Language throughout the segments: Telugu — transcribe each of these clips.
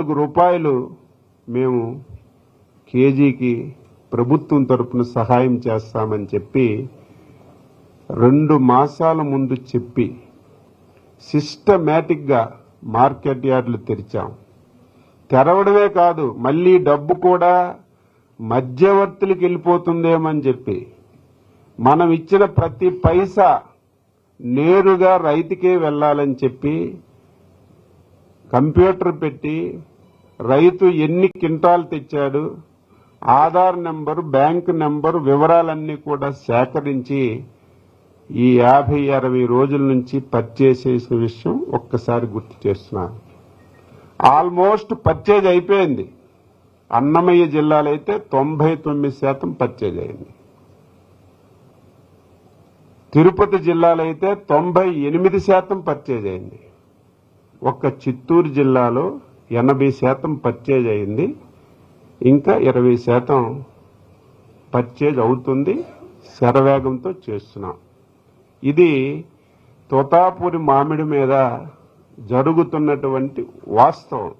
నాలుగు రూపాయలు మేము కేజీకి ప్రభుత్వం తరపున సహాయం చేస్తామని చెప్పి రెండు మాసాల ముందు చెప్పి సిస్టమేటిక్గా మార్కెట్ యార్డులు తెరిచాం. తెరవడమే కాదు మళ్ళీ డబ్బు కూడా మధ్యవర్తులకు వెళ్ళిపోతుందేమని చెప్పి మనం ఇచ్చిన ప్రతి పైసా నేరుగా రైతుకే వెళ్ళాలని చెప్పి కంప్యూటర్ పెట్టి రైతు ఎన్ని క్వింటాలు తెచ్చాడు ఆధార్ నెంబర్ బ్యాంక్ నెంబర్ వివరాలన్నీ కూడా సేకరించి ఈ యాభై అరవై రోజుల నుంచి పర్చేజ్ చేసిన విషయం ఒక్కసారి గుర్తు చేస్తున్నాను ఆల్మోస్ట్ పర్చేజ్ అయిపోయింది. అన్నమయ్య జిల్లాలో అయితే తొంభై తొమ్మిది శాతం పర్చేజ్ అయింది. తిరుపతి జిల్లాలో అయితే తొంభై ఎనిమిది శాతం పర్చేజ్ అయింది. ఒక్క చిత్తూరు జిల్లాలో ఎనభై శాతం పర్చేజ్ అయింది. ఇంకా ఇరవై శాతం పర్చేజ్ అవుతుంది. శరవేగంతో చేస్తున్నాం. ఇది తోతాపూరి మామిడి మీద జరుగుతున్నటువంటి వాస్తవం.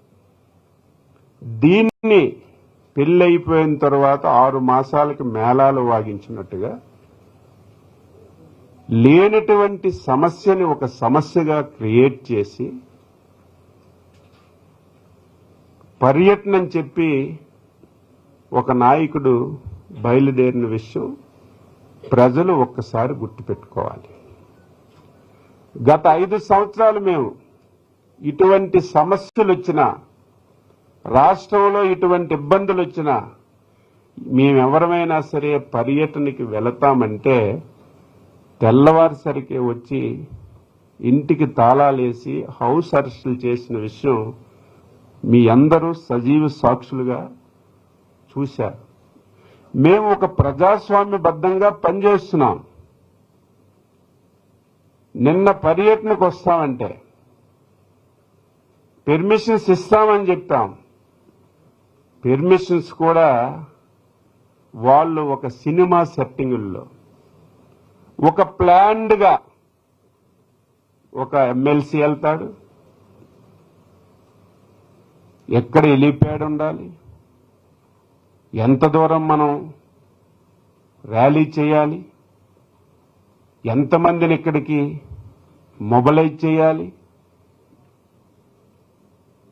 దీన్ని పెళ్ళైపోయిన తర్వాత ఆరు మాసాలకి మేళాలు వాగించినట్టుగా లేనటువంటి సమస్యని ఒక సమస్యగా క్రియేట్ చేసి పర్యటన చెప్పి ఒక నాయకుడు బయలుదేరిన విషయం ప్రజలు ఒక్కసారి గుర్తుపెట్టుకోవాలి. గత ఐదు సంవత్సరాలు మేము ఇటువంటి సమస్యలు వచ్చినా రాష్ట్రంలో ఇటువంటి ఇబ్బందులు వచ్చినా మేమెవరమైనా సరే పర్యటనకి వెళతామంటే తెల్లవారిసరికి వచ్చి ఇంటికి తాళాలేసి హౌస్ అరెస్టులు చేసిన విషయం మీ అందరూ సజీవ సాక్షులుగా చూశారు. మేము ఒక ప్రజాస్వామ్యబద్ధంగా పనిచేస్తున్నాం. నిన్న పర్యటనకు వస్తామంటే పెర్మిషన్స్ ఇస్తామని చెప్తాం. పెర్మిషన్స్ కూడా వాళ్ళు ఒక సినిమా సెట్టింగుల్లో ఒక ప్లాన్డ్గా ఒక ఎమ్మెల్సీ వెళ్తాడు ఎక్కడ వెళ్ళిపోయాడు ఉండాలి? ఎంత దూరం మనం ర్యాలీ చేయాలి? ఎంతమందిని ఇక్కడికి మొబలైజ్ చేయాలి?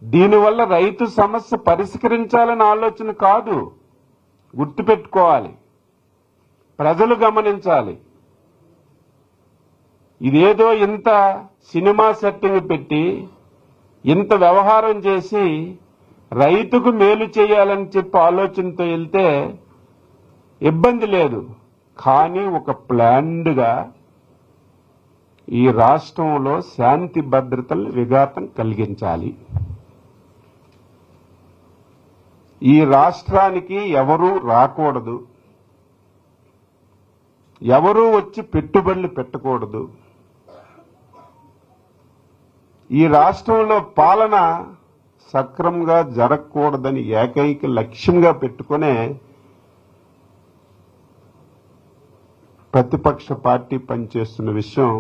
దీనివల్ల రైతు సమస్య పరిష్కరించాలని ఆలోచన కాదు. గుర్తుపెట్టుకోవాలి. ప్రజలు గమనించాలి. ఇదేదో ఇంత సినిమా సెట్టింగ్ పెట్టి ఇంత వ్యవహారం చేసి రైతుకు మేలు చేయాలని చెప్పి ఆలోచనతో వెళ్తే ఇబ్బంది లేదు. కానీ ఒక ప్లాన్డ్గా ఈ రాష్ట్రంలో శాంతి భద్రతలు విఘాతం కలిగించాలి. ఈ రాష్ట్రానికి ఎవరూ రాకూడదు. ఎవరూ వచ్చి పెట్టుబడులు పెట్టకూడదు. ఈ రాష్ట్రంలో పాలన సక్రమంగా జరగకూడదని ఏకైక లక్ష్యంగా పెట్టుకునే ప్రతిపక్ష పార్టీ పనిచేస్తున్న విషయం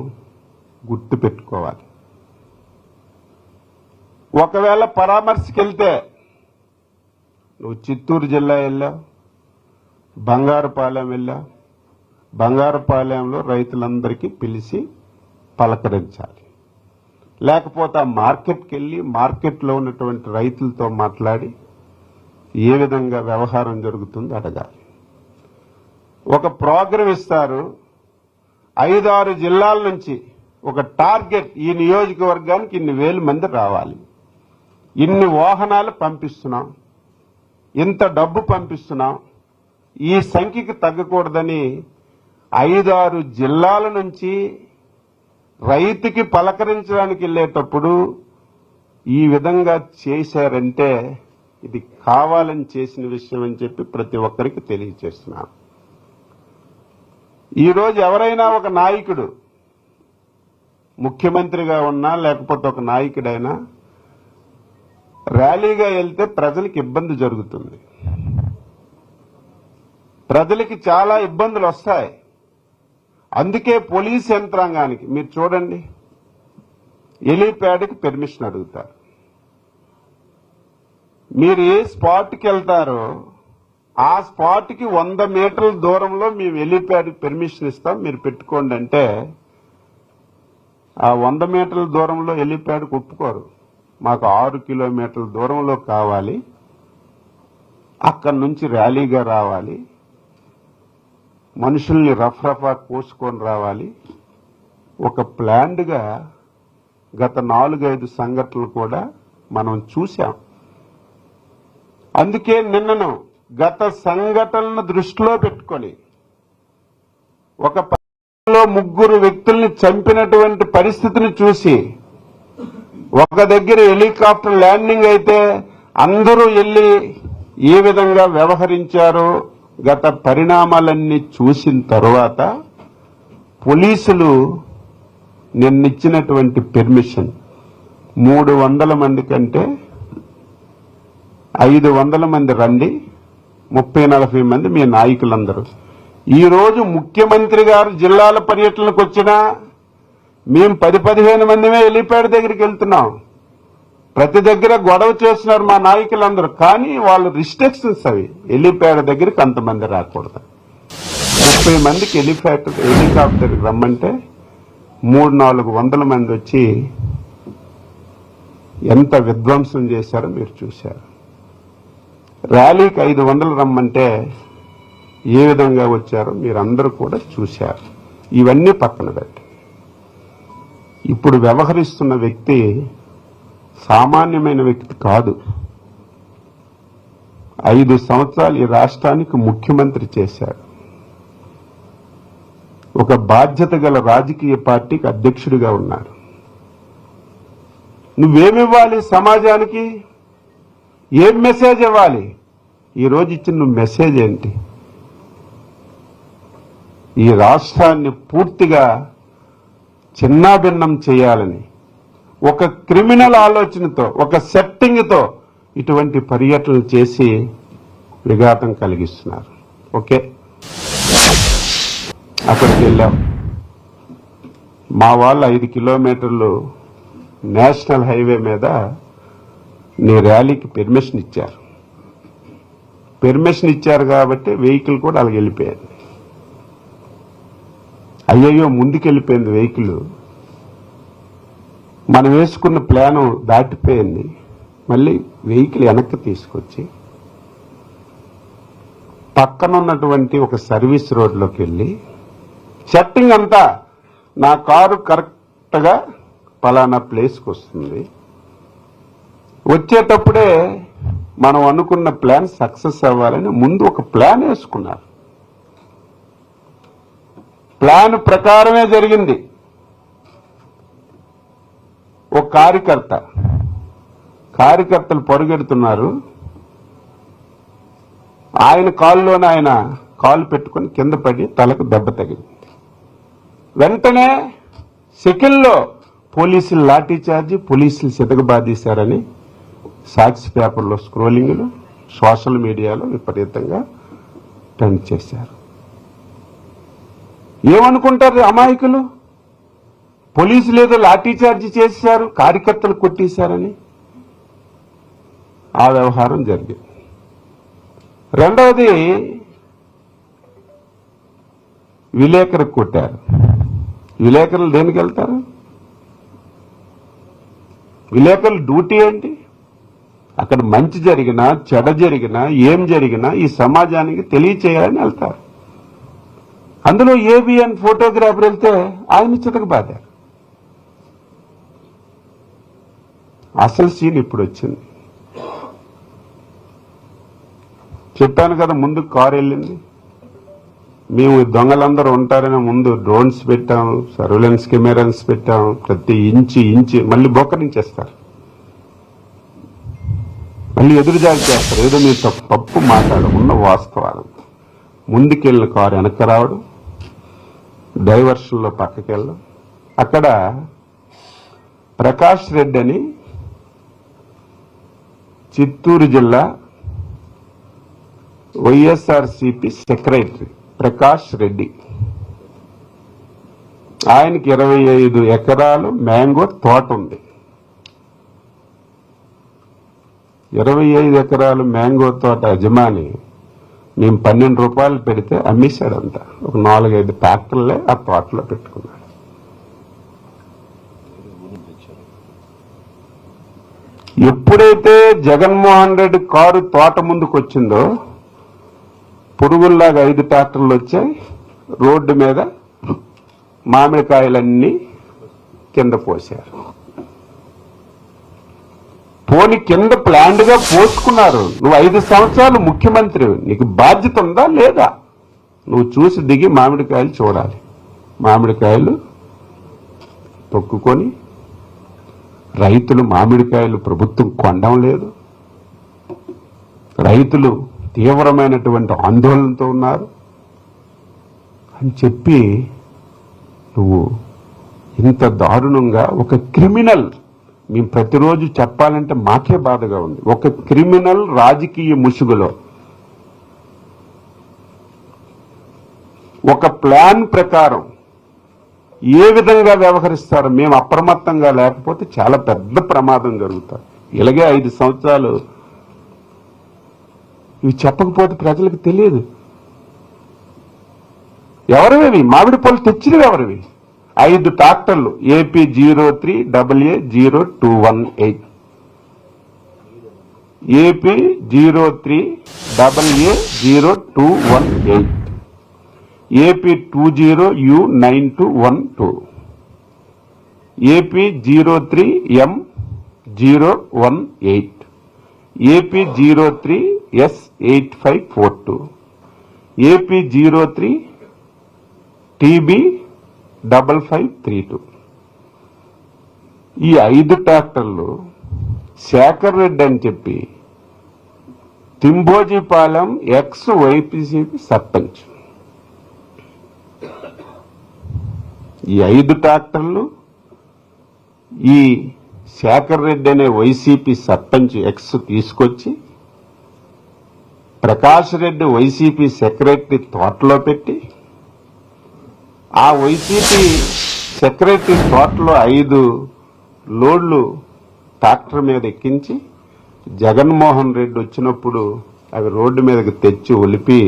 గుర్తు పెట్టుకోవాలి ఒకవేళ పరామర్శకి వెళ్తే నువ్వు చిత్తూరు జిల్లా వెళ్ళావు బంగారుపాలెం వెళ్ళావు బంగారుపాలెంలో రైతులందరికీ పిలిచి పలకరించాలి. లేకపోతే ఆ మార్కెట్కి వెళ్ళి మార్కెట్లో ఉన్నటువంటి రైతులతో మాట్లాడి ఏ విధంగా వ్యవహారం జరుగుతుందో అడగాలి. ఒక ప్రోగ్రాం ఇస్తారు. ఐదారు జిల్లాల నుంచి ఒక టార్గెట్ ఈ నియోజకవర్గానికి ఇన్ని వేల మంది రావాలి. ఇన్ని వాహనాలు పంపిస్తున్నాం. ఇంత డబ్బు పంపిస్తున్నాం. ఈ సంఖ్యకి తగ్గకూడదని ఐదారు జిల్లాల నుంచి రైతుకి పలకరించడానికి వెళ్ళేటప్పుడు ఈ విధంగా చేశారంటే ఇది కావాలని చేసిన విషయం అని చెప్పి ప్రతి ఒక్కరికి తెలియచేస్తున్నాను. ఈరోజు ఎవరైనా ఒక నాయకుడు ముఖ్యమంత్రిగా ఉన్నా లేకపోతే ఒక నాయకుడైనా ర్యాలీగా వెళ్తే ప్రజలకు ఇబ్బంది జరుగుతుంది. ప్రజలకి చాలా ఇబ్బందులు వస్తాయి. అందుకే పోలీస్ యంత్రాంగానికి మీరు చూడండి ఎలిప్యాడ్కి పెర్మిషన్ అడుగుతారు. మీరు ఏ స్పాట్కి వెళ్తారో ఆ స్పాట్కి వంద మీటర్ల దూరంలో మేము వెళ్ళిపోయాడు పెర్మిషన్ ఇస్తాం. మీరు పెట్టుకోండి అంటే ఆ వంద మీటర్ల దూరంలో వెళ్ళిపోయాడు ఒప్పుకోరు. మాకు ఆరు కిలోమీటర్ల దూరంలో కావాలి. అక్కడి నుంచి ర్యాలీగా రావాలి. మనుషుల్ని రఫరఫా కోసుకొని రావాలి. ఒక ప్లాన్డ్గా గత నాలుగైదు సంఘటనలు కూడా మనం చూశాం. అందుకే నిన్నను గత సంఘటనలను దృష్టిలో పెట్టుకొని ఒక పరిస్థితిలో ముగ్గురు వ్యక్తుల్ని చంపినటువంటి పరిస్థితిని చూసి ఒక దగ్గర హెలికాప్టర్ ల్యాండింగ్ అయితే అందరూ వెళ్ళి ఏ విధంగా వ్యవహరించారో? గత పరిణామాలన్నీ చూసిన తరువాత పోలీసులు నిన్నిచ్చినటువంటి పెర్మిషన్ మూడు వందల మంది కంటే ఐదు వందల మంది రండి ముప్పై నలభై మంది మీ నాయకులందరూ. ఈరోజు ముఖ్యమంత్రి గారు జిల్లాల పర్యటనకు వచ్చినా మేము పది పదిహేను మందిమే ఎలిపేడ దగ్గరికి వెళ్తున్నాం. ప్రతి దగ్గర గొడవ చేస్తున్నారు మా నాయకులందరూ. కానీ వాళ్ళు రిస్ట్రిక్షన్స్ అవి. ఎలిపేడ దగ్గరికి అంతమంది రాకూడదు. ముప్పై మందికి హెలికాప్టర్ హెలికాప్టర్కి రమ్మంటే మూడు నాలుగు వందల మంది వచ్చి ఎంత విధ్వంసం చేశారో మీరు చూశారు. ర్యాలీకి ఐదు వందలు రమ్మంటే ఏ విధంగా వచ్చారో మీరందరూ కూడా చూశారు. ఇవన్నీ పక్కన పెట్టి ఇప్పుడు వ్యవహరిస్తున్న వ్యక్తి సామాన్యమైన వ్యక్తి కాదు. ఐదు సంవత్సరాలు ఈ రాష్ట్రానికి ముఖ్యమంత్రి చేశాడు. ఒక బాధ్యత గల రాజకీయ పార్టీకి అధ్యక్షుడిగా ఉన్నాడు నువ్వేమివ్వాలి సమాజానికి? ఏం మెసేజ్ ఇవ్వాలి? ఈరోజు ఇచ్చిన నువ్వు మెసేజ్ ఏంటి? ఈ రాష్ట్రాన్ని పూర్తిగా చిన్నాభిన్నం చేయాలని ఒక క్రిమినల్ ఆలోచనతో ఒక సెట్టింగ్తో ఇటువంటి పర్యటనలు చేసి విఘాతం కలిగిస్తున్నారు. ఓకే? అక్కడికి వెళ్ళాం. మా వాళ్ళు ఐదు కిలోమీటర్లు నేషనల్ హైవే మీద నీ ర్యాలీకి పెర్మిషన్ ఇచ్చారు. పెర్మిషన్ ఇచ్చారు కాబట్టి వెహికల్ కూడా అలాగ వెళ్ళిపోయింది. అయ్యయ్యో ముందుకెళ్ళిపోయింది వెహికల్. మనం వేసుకున్న ప్లాను దాటిపోయింది. మళ్ళీ వెహికల్ వెనక్కి తీసుకొచ్చి పక్కన ఉన్నటువంటి ఒక సర్వీస్ రోడ్లోకి వెళ్ళి సెట్టింగ్ అంతా నా కారు కరెక్ట్గా పలానా ప్లేస్కి వస్తుంది. వచ్చేటప్పుడే మనం అనుకున్న ప్లాన్ సక్సెస్ అవ్వాలని ముందు ఒక ప్లాన్ వేసుకున్నారు. ప్లాన్ ప్రకారమే జరిగింది. ఒక కార్యకర్త కార్యకర్తలు పరుగెడుతున్నారు. ఆయన కాల్లోనే ఆయన కాలు పెట్టుకొని కింద పడి తలకు దెబ్బ తగిలింది. వెంటనే సెకండ్లో పోలీసులు లాఠీ చార్జి పోలీసులు సితకబాదీశారని సాక్షి పేపర్లో స్క్రోలింగ్లు సోషల్ మీడియాలో విపరీతంగా ట్రెండ్ చేశారు. ఏమనుకుంటారు అమాయకులు? పోలీసులు ఏదో లాఠీ చార్జి చేశారు కార్యకర్తలు కొట్టేశారని. ఆ వ్యవహారం జరిగింది. రెండవది విలేకరు కొట్టారు. విలేకరులు దేనికి వెళ్తారు? విలేకరుల డ్యూటీ ఏంటి? అక్కడ మంచి జరిగినా చెడ జరిగినా ఏం జరిగినా ఈ సమాజానికి తెలియచేయాలని వెళ్తారు. అందులో ఏబిఎన్ ఫోటోగ్రాఫర్ వెళ్తే ఆయన చితక బాధారు అసలు సీన్ ఇప్పుడు వచ్చింది. చెప్పాను కదా ముందు కారు వెళ్ళింది. మేము దొంగలందరూ ఉంటారని ముందు డ్రోన్స్ పెట్టాము సర్వేలెన్స్ కెమెరాన్స్ పెట్టాము ప్రతి ఇంచి ఇంచి మళ్ళీ బొక్కరించేస్తారు మళ్ళీ ఎదురుజాగి చేస్తారు. ఏదో మీరు తప్పు తప్పు మాట్లాడడం ఉన్న వాస్తవాలు. ముందుకెళ్ళిన కారు వెనక్కి రావడం డైవర్షన్లో పక్కకెళ్ళడం. అక్కడ ప్రకాష్ రెడ్డి అని చిత్తూరు జిల్లా వైఎస్ఆర్సిపి సెక్రటరీ ప్రకాష్ రెడ్డి. ఆయనకి ఇరవై ఐదు ఎకరాలు మ్యాంగో తోట ఉంది. ఇరవై ఐదు ఎకరాలు మ్యాంగో తోట యజమాని నేను పన్నెండు రూపాయలు పెడితే అమ్మేశాడంట. ఒక నాలుగైదు ట్రాక్టర్లే ఆ తోటలో పెట్టుకున్నాను ఎప్పుడైతే జగన్మోహన్ రెడ్డి కారు తోట ముందుకు వచ్చిందో పురుగుల్లాగా ఐదు ట్రాక్టర్లు వచ్చాయి రోడ్డు మీద మామిడికాయలన్నీ కింద పోశారు. పోని కింద ప్లాండ్గా పోసుకున్నారు. నువ్వు ఐదు సంవత్సరాలు ముఖ్యమంత్రి నీకు బాధ్యత ఉందా లేదా? నువ్వు చూసి దిగి మామిడికాయలు చూడాలి. మామిడికాయలు తొక్కుకొని రైతులు మామిడికాయలు ప్రభుత్వం కొనడం లేదు. రైతులు తీవ్రమైనటువంటి ఆందోళనతో ఉన్నారు. అని చెప్పి నువ్వు ఇంత దారుణంగా ఒక క్రిమినల్ మేము ప్రతిరోజు చెప్పాలంటే మాకే బాధగా ఉంది. ఒక క్రిమినల్ రాజకీయ ముసుగులో ఒక ప్లాన్ ప్రకారం ఏ విధంగా వ్యవహరిస్తారో? మేము అప్రమత్తంగా లేకపోతే చాలా పెద్ద ప్రమాదం జరుగుతుంది. ఇలాగే ఐదు సంవత్సరాలు. ఇవి చెప్పకపోతే ప్రజలకు తెలియదు. ఎవరివి మామిడి పళ్ళు తెచ్చినవి ఎవరివి? ఐదు ట్రాక్టర్లు. AP zero three double A zero two one eight. AP zero three double A zero two one eight. AP two zero U nine two one two AP zero three M zero one eight AP zero three S eight five four two AP zero three TB double five three two ఈ ఐదు ట్రాక్టర్లు శేఖర్ రెడ్డి అని చెప్పి తింబోజీపాలెం ఎక్స్ వైపీసీపీ సర్పంచ్. ఈ ఐదు ట్రాక్టర్లు ఈ శేఖర్ రెడ్డి అనే వైసీపీ సర్పంచ్ ఎక్స్ తీసుకొచ్చి ప్రకాష్ రెడ్డి వైసీపీ సెక్రటరీ తోటలో పెట్టి ఆ వైసీపీ సెక్రటరీ తోటలో ఐదు లోడ్లు ట్రాక్టర్ మీద ఎక్కించి జగన్మోహన్ రెడ్డి వచ్చినప్పుడు అవి రోడ్డు మీదకి తెచ్చి ఒలిపి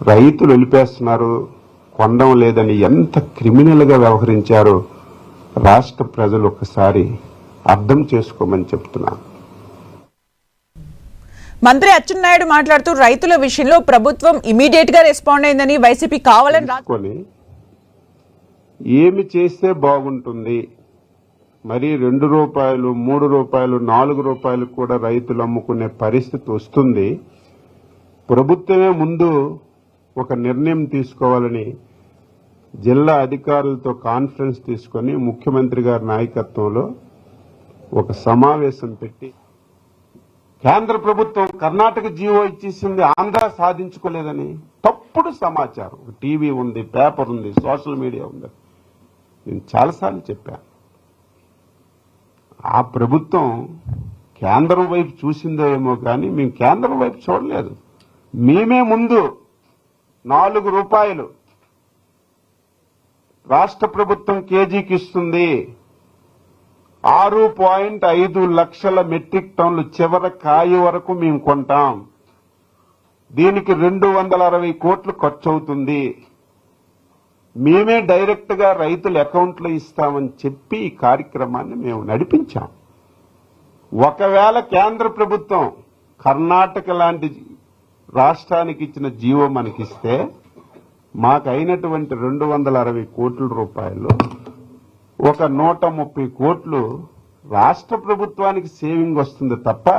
రైతులు ఒలిపేస్తున్నారు. కొండం లేదని ఎంత క్రిమినల్గా వ్యవహరించారో రాష్ట్ర ప్రజలు ఒకసారి అర్థం చేసుకోమని చెప్తున్నాను. మంత్రి అచ్చెన్నాయుడు మాట్లాడుతూ రైతుల విషయంలో ప్రభుత్వం ఇమీడియట్గా రెస్పాండ్ అయిందని వైసీపీ కావాలని ఏమి చేస్తే బాగుంటుంది? మరి రెండు రూపాయలు మూడు రూపాయలు నాలుగు రూపాయలు కూడా రైతులు అమ్ముకునే పరిస్థితి వస్తుంది. ప్రభుత్వమే ముందు ఒక నిర్ణయం తీసుకోవాలని జిల్లా అధికారులతో కాన్ఫరెన్స్ తీసుకొని ముఖ్యమంత్రి గారి నాయకత్వంలో ఒక సమావేశం పెట్టి కేంద్ర ప్రభుత్వం కర్ణాటక జీవో ఇచ్చేసింది ఆంధ్ర సాధించుకోలేదని తప్పుడు సమాచారం. టీవీ ఉంది పేపర్ ఉంది సోషల్ మీడియా ఉంది. నేను చాలాసార్లు చెప్పాను. ఆ ప్రభుత్వం కేంద్రం వైపు చూసిందో ఏమో కానీ మేము కేంద్రం వైపు చూడలేదు. మేమే ముందు నాలుగు రూపాయలు రాష్ట్ర ప్రభుత్వం కేజీకి ఇస్తుంది ఆరు పాయింట్ ఐదు లక్షల మెట్రిక్ టన్నులు చివరి కాయ వరకు మేము కొంటాం. దీనికి రెండు వందల అరవై కోట్లు ఖర్చు అవుతుంది మేమే డైరెక్ట్గా రైతుల అకౌంట్లో ఇస్తామని చెప్పి ఈ కార్యక్రమాన్ని మేము నడిపించాం. ఒకవేళ కేంద్ర ప్రభుత్వం కర్ణాటక లాంటి రాష్ట్రానికి ఇచ్చిన జీవో మనకిస్తే మాకు అయినటువంటి రెండు వందల అరవై కోట్ల రూపాయలు ఒక నూట ముప్పై కోట్లు రాష్ట్ర ప్రభుత్వానికి సేవింగ్ వస్తుంది తప్ప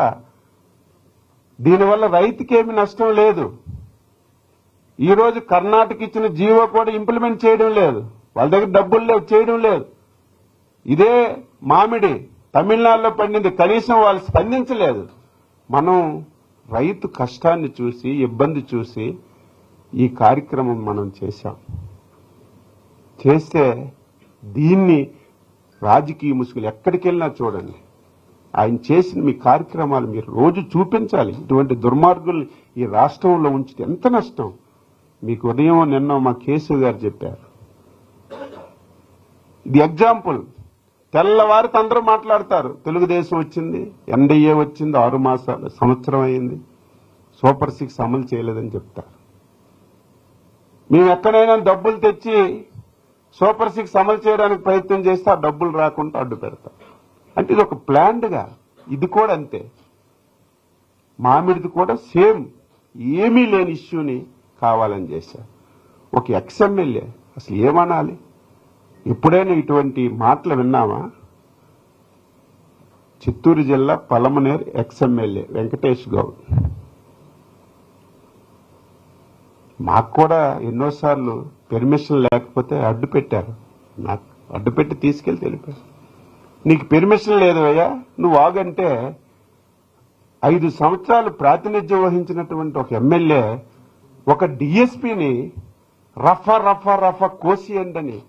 దీనివల్ల రైతుకేమి నష్టం లేదు. ఈ రోజు కర్ణాటక ఇచ్చిన జీవో కూడా ఇంప్లిమెంట్ చేయడం లేదు. వాళ్ళ దగ్గర డబ్బులు లేవు చేయడం లేదు. ఇదే మామిడి తమిళనాడులో పండింది కనీసం వాళ్ళు స్పందించలేదు. మనం రైతు కష్టాన్ని చూసి ఇబ్బంది చూసి ఈ కార్యక్రమం మనం చేశాం. చేస్తే దీన్ని రాజకీయ ముసుగులు ఎక్కడికి వెళ్ళినా చూడండి. ఆయన చేసిన మీ కార్యక్రమాలు మీరు రోజు చూపించాలి. ఇటువంటి దుర్మార్గులు ఈ రాష్ట్రంలో ఉంచితే ఎంత నష్టం? మీకు ఉదయం నిన్న మా కేసు గారు చెప్పారు. ఇది ఎగ్జాంపుల్. తెల్లవారితో అందరూ మాట్లాడతారు. తెలుగుదేశం వచ్చింది ఎన్డీఏ వచ్చింది ఆరు మాసాలు సంవత్సరం అయింది. సూపర్ సిక్స్ అమలు చేయలేదని చెప్తారు. మేము ఎక్కడైనా డబ్బులు తెచ్చి సూపర్ సిక్స్ అమలు చేయడానికి ప్రయత్నం చేస్తే ఆ డబ్బులు రాకుండా అడ్డు పెడతాం. అంటే ఇది ఒక ప్లాన్డ్గా ఇది కూడా అంతే. మామిడిది కూడా సేమ్. ఏమీ లేని ఇష్యూని కావాలని చేశారు. ఒక ఎక్స్ఎమ్మెల్యే అసలు ఏమనాలి? ఎప్పుడైనా ఇటువంటి మాటలు విన్నామా చిత్తూరు జిల్లా పలమనేర్ ఎక్స్ఎమ్మెల్యే వెంకటేష్ గౌడ్. మాకు కూడా ఎన్నోసార్లు పెర్మిషన్ లేకపోతే అడ్డు పెట్టారు. నాకు అడ్డు పెట్టి తీసుకెళ్ళి తెలిపారు. నీకు పెర్మిషన్ లేదు అయ్యా నువ్వు ఆగంటే ఐదు సంవత్సరాలు ప్రాతినిధ్యం వహించినటువంటి ఒక ఎమ్మెల్యే ఒక డిఎస్పిని రఫా రఫా రఫా కోసియండని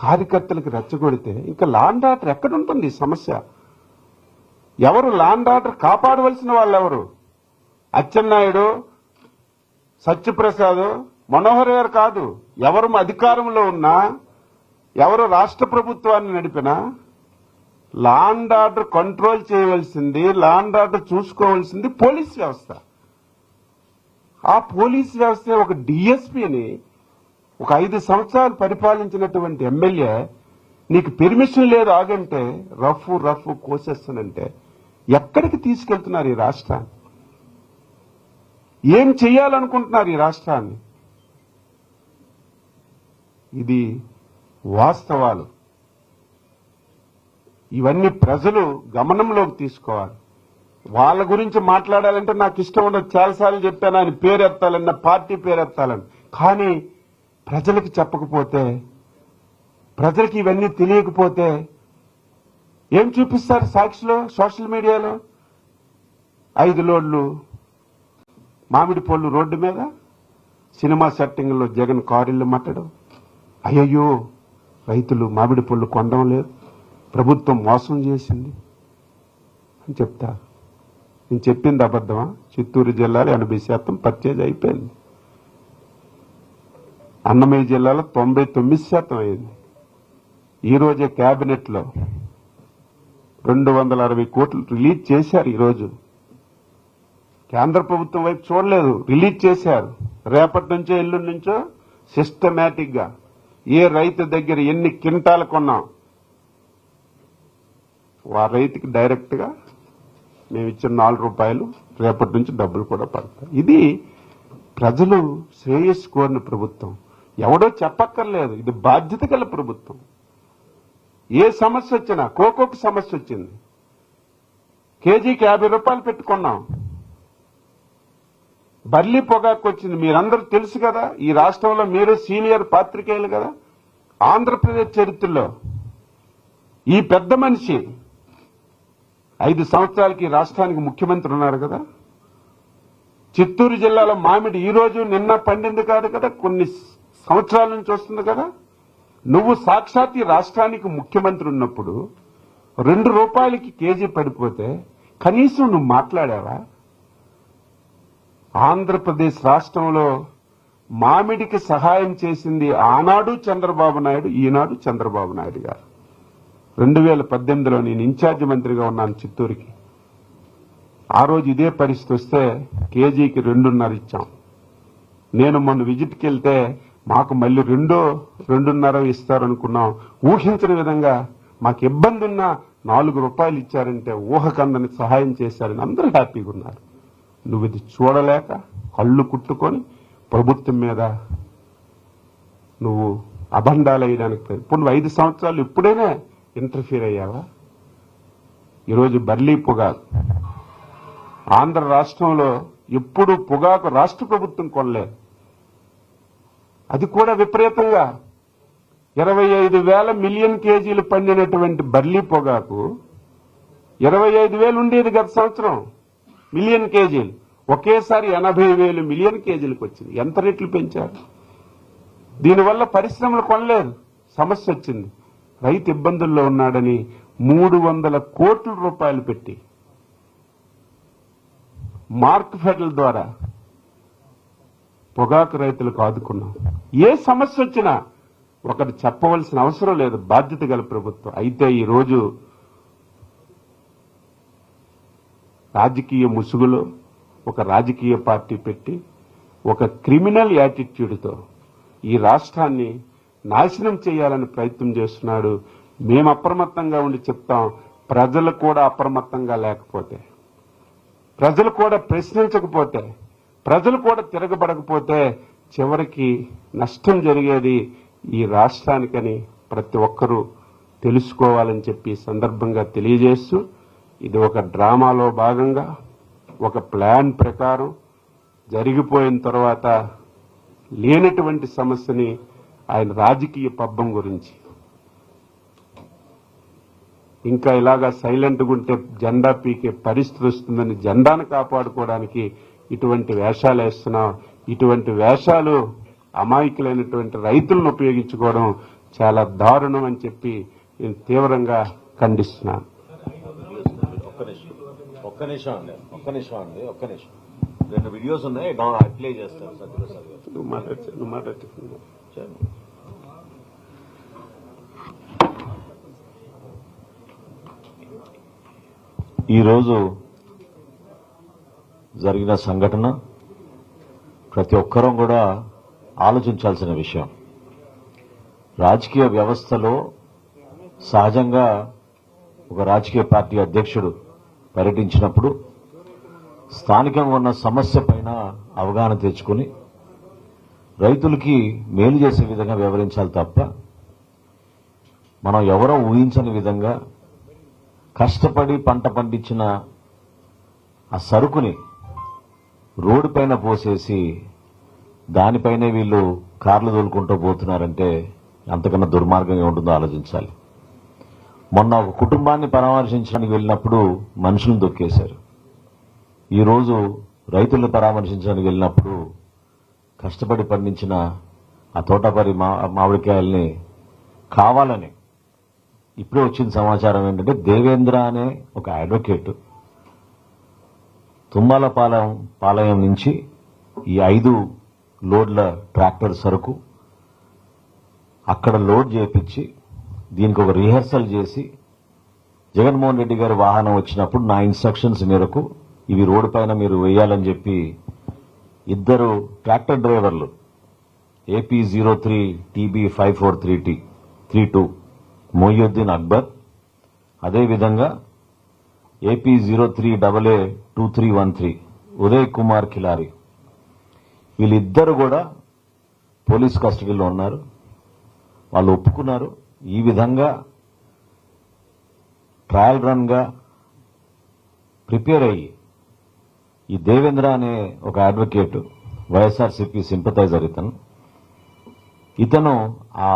కార్యకర్తలకు రెచ్చగొడితే ఇంకా లాండ్ ఆర్డర్ ఎక్కడుంటుంది సమస్య? ఎవరు లాండ్ ఆర్డర్ కాపాడవలసిన వాళ్ళు ఎవరు అచ్చెన్నాయుడు సత్యప్రసాద్ మనోహర్ గారు కాదు. ఎవరు అధికారంలో ఉన్నా ఎవరు రాష్ట్ర ప్రభుత్వాన్ని నడిపినా లాండ్ ఆర్డర్ కంట్రోల్ చేయవలసింది లాండ్ ఆర్డర్ చూసుకోవాల్సింది పోలీస్ వ్యవస్థ. ఆ పోలీస్ వ్యవస్థ ఒక డిఎస్పీని ఒక ఐదు సంవత్సరాలు పరిపాలించినటువంటి ఎమ్మెల్యే నీకు పెర్మిషన్ లేదు ఆగంటే రఫ్ రఫ్ కోసేస్తానంటే ఎక్కడికి తీసుకెళ్తున్నారు ఈ రాష్ట్రాన్ని? ఏం చెయ్యాలనుకుంటున్నారు ఈ రాష్ట్రాన్ని? ఇది వాస్తవాలు. ఇవన్నీ ప్రజలు గమనంలోకి తీసుకోవాలి. వాళ్ళ గురించి మాట్లాడాలంటే నాకు ఇష్టం ఉండదు. చాలాసార్లు చెప్పాను ఆయన పేరెత్తాలన్న పార్టీ పేరు ఎత్తాలని కానీ ప్రజలకు చెప్పకపోతే ప్రజలకు ఇవన్నీ తెలియకపోతే ఏం చూపిస్తారు సాక్షిలో సోషల్ మీడియాలో? ఐదు లోడ్లు మామిడి పళ్ళు రోడ్డు మీద సినిమా సెట్టింగ్లో జగన్ కారుళ్ళు మట్టడం. అయ్యయ్యో రైతులు మామిడి పళ్ళు కొనడం లేదు. ప్రభుత్వం మోసం చేసింది అని చెప్తారు నేను చెప్పింది అబద్ధమా? చిత్తూరు జిల్లాలో ఎనభై శాతం పర్చేజ్ అయిపోయింది. అన్నమయ్య జిల్లాలో తొంభై తొమ్మిది శాతం అయింది. ఈ రోజే రెండు వందల అరవై కోట్లు రిలీజ్ చేశారు ఈరోజు. కేంద్ర ప్రభుత్వం వైపు చూడలేదు. రిలీజ్ చేశారు. రేపటి నుంచో ఎల్లుండి నుంచో సిస్టమేటిక్గా ఏ రైతు దగ్గర ఎన్ని కింటాలు కొన్నాం ఆ రైతుకి డైరెక్ట్గా మేము ఇచ్చిన నాలుగు రూపాయలు రేపటి నుంచి డబ్బులు కూడా పడతాయి. ఇది ప్రజలు శ్రేయస్సు కోరిన ప్రభుత్వం. ఎవడో చెప్పక్కర్లేదు. ఇది బాధ్యత గల ప్రభుత్వం. ఏ సమస్య వచ్చినా కోకోకు సమస్య వచ్చింది. కేజీకి యాభై రూపాయలు పెట్టుకున్నాం. బర్లీ పొగాకు వచ్చింది. మీరందరూ తెలుసు కదా ఈ రాష్ట్రంలో మీరు సీనియర్ పాత్రికేయులు కదా. ఆంధ్రప్రదేశ్ చరిత్రలో ఈ పెద్ద మనిషి ఐదు సంవత్సరాలకి ఈ రాష్ట్రానికి ముఖ్యమంత్రి ఉన్నారు కదా. చిత్తూరు జిల్లాలో మామిడి ఈ రోజు నిన్న పండింది కాదు కదా కొన్ని సంవత్సరాల నుంచి వస్తుంది కదా. నువ్వు సాక్షాత్ ఈ రాష్ట్రానికి ముఖ్యమంత్రి ఉన్నప్పుడు రెండు రూపాయలకి కేజీ పడిపోతే కనీసం నువ్వు మాట్లాడావా? ఆంధ్రప్రదేశ్ రాష్ట్రంలో మామిడికి సహాయం చేసింది ఆనాడు చంద్రబాబు నాయుడు ఈనాడు చంద్రబాబు నాయుడు గారు. రెండు వేల పద్దెనిమిదిలో నేను ఇన్ఛార్జ్ మంత్రిగా ఉన్నాను చిత్తూరుకి. ఆ రోజు ఇదే పరిస్థితి వస్తే కేజీకి రెండున్నర ఇచ్చాం. నేను మొన్న విజిట్కి వెళ్తే మాకు మళ్ళీ రెండో రెండున్నర ఇస్తారనుకున్నాం. ఊహించిన విధంగా మాకు ఇబ్బంది ఉన్నా నాలుగు రూపాయలు ఇచ్చారంటే ఊహకందని సహాయం చేశారని అందరూ హ్యాపీగా ఉన్నారు. నువ్వు ఇది చూడలేక కళ్ళు కుట్టుకొని ప్రభుత్వం మీద నువ్వు అబండాలు వేయడానికి ఇప్పుడు నువ్వు ఐదు సంవత్సరాలు ఇప్పుడైనా ఇంటర్ఫీర్ అయ్యావా? ఈరోజు బర్లీ పొగాకు ఆంధ్ర రాష్ట్రంలో ఎప్పుడు పొగాకు రాష్ట్ర ప్రభుత్వం కొనలేదు అది కూడా విపరీతంగా. ఇరవై ఐదు వేల మిలియన్ కేజీలు పండినటువంటి బర్లీ పొగాకు ఇరవై ఐదు వేలు ఉండేది గత సంవత్సరం. మిలియన్ కేజీలు. ఒకేసారి ఎనభై వేలు మిలియన్ కేజీలకు వచ్చింది. ఎంత రేట్లు పెంచారు? దీనివల్ల పరిశ్రమలు కొనలేదు సమస్య వచ్చింది. రైతు ఇబ్బందుల్లో ఉన్నాడని మూడు వందల కోట్ల రూపాయలు పెట్టి మార్క్ ఫెడల్ ద్వారా పొగాకు రైతులకు ఆదుకున్నాం. ఏ సమస్య వచ్చినా ఒకటి చెప్పవలసిన అవసరం లేదు. బాధ్యత గల ప్రభుత్వం. అయితే ఈరోజు రాజకీయ ముసుగులో ఒక రాజకీయ పార్టీ పెట్టి ఒక క్రిమినల్ యాటిట్యూడ్తో ఈ రాష్ట్రాన్ని నాశనం చేయాలని ప్రయత్నం చేస్తున్నాడు. మేము అప్రమత్తంగా ఉండి చెప్తాం. ప్రజలు కూడా అప్రమత్తంగా లేకపోతే ప్రజలు కూడా ప్రశ్నించకపోతే ప్రజలు కూడా తిరగబడకపోతే చివరికి నష్టం జరిగేది ఈ రాష్ట్రానికని ప్రతి ఒక్కరూ తెలుసుకోవాలని చెప్పి సందర్భంగా తెలియజేస్తూ ఇది ఒక డ్రామాలో భాగంగా ఒక ప్లాన్ ప్రకారం జరిగిపోయిన తర్వాత లేనటువంటి సమస్యని ఆయన రాజకీయ పబ్బం గురించి ఇంకా ఇలాగా సైలెంట్గా ఉంటే జెండా పీకే పరిస్థితి వస్తుందని జెండాను కాపాడుకోవడానికి ఇటువంటి వేషాలు వేస్తున్నాం. ఇటువంటి వేషాలు అమాయకులైనటువంటి రైతులను ఉపయోగించుకోవడం చాలా దారుణం అని చెప్పి నేను తీవ్రంగా ఖండిస్తున్నాను. ఒక్క నిమిషం అండి ఒక్క నిమిషం అండి ఒక్క నిమిషం. రెండు వీడియోస్ ఉన్నాయి ప్లే చేస్తాను సత్యప్రసాద్ గారు. నువ్వు మాట్లాడు నువ్వు మాట్లాడు చేయండి. ఈరోజు జరిగిన సంఘటన ప్రతి ఒక్కరూ కూడా ఆలోచించాల్సిన విషయం. రాజకీయ వ్యవస్థలో సహజంగా ఒక రాజకీయ పార్టీ అధ్యక్షుడు పర్యటించినప్పుడు స్థానికంగా ఉన్న సమస్య పైన అవగాహన తెచ్చుకుని రైతులకి మేలు చేసే విధంగా వ్యవహరించాలి తప్ప మనం ఎవరో ఊహించని విధంగా కష్టపడి పంట పండించిన ఆ సరుకుని రోడ్డు పైన పోసేసి దానిపైనే వీళ్ళు కార్లు తోలుకుంటూ పోతున్నారంటే అంతకన్నా దుర్మార్గంగా ఉంటుందో ఆలోచించాలి. మొన్న ఒక కుటుంబాన్ని పరామర్శించడానికి వెళ్ళినప్పుడు మనుషులను దొక్కేశారు. ఈరోజు రైతులను పరామర్శించడానికి వెళ్ళినప్పుడు కష్టపడి పండించిన ఆ తోటపరి మా మామిడికాయల్ని కావాలని ఇప్పుడే వచ్చిన సమాచారం ఏంటంటే దేవేంద్ర అనే ఒక అడ్వకేట్ తుమ్మలపాలెం పాలయం నుంచి ఈ ఐదు లోడ్ల ట్రాక్టర్ సరుకు అక్కడ లోడ్ చేపించి దీనికి ఒక రిహర్సల్ చేసి జగన్మోహన్ రెడ్డి గారి వాహనం వచ్చినప్పుడు నా ఇన్స్ట్రక్షన్స్ మేరకు ఇవి రోడ్డు పైన మీరు వేయాలని చెప్పి ఇద్దరు ట్రాక్టర్ డ్రైవర్లు AP zero three TB five four three T three two Moinuddin Akbar అదేవిధంగా AP zero three double A two three one three Uday Kumar Kilari వీళ్ళిద్దరు కూడా పోలీస్ కస్టడీలో ఉన్నారు. వాళ్ళు ఒప్పుకున్నారు. ఈ విధంగా ట్రయల్ రన్గా ప్రిపేర్ అయ్యి ఈ దేవేంద్ర అనే ఒక అడ్వకేట్ వైఎస్ఆర్సిపి సింపథైజర్ ఇతను. ఇతను ఆ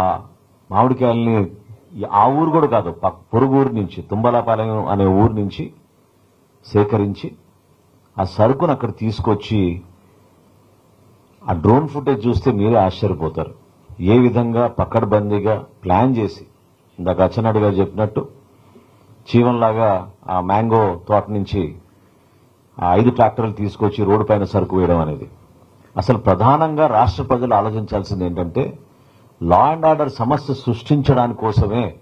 మామిడికాయల్ని ఆ ఊరు కూడా కాదు పొరుగు ఊరు నుంచి తుంబలాపాలెం అనే ఊరు నుంచి సేకరించి ఆ సరుకును అక్కడ తీసుకొచ్చి ఆ డ్రోన్ ఫుటేజ్ చూస్తే మీరే ఆశ్చర్యపోతారు. ఏ విధంగా పక్కడబందీగా ప్లాన్ చేసి ఇందాక అచ్చెన్నాయుడు గారు చెప్పినట్టు చీవన్లాగా ఆ మ్యాంగో తోట నుంచి ఆ ఐదు ట్రాక్టర్లు తీసుకొచ్చి రోడ్డు పైన సరుకు వేయడం అనేది. అసలు ప్రధానంగా రాష్ట్ర ప్రజలు ఆలోచించాల్సింది ఏంటంటే లా అండ్ ఆర్డర్ సమస్య సృష్టించడాని కోసమే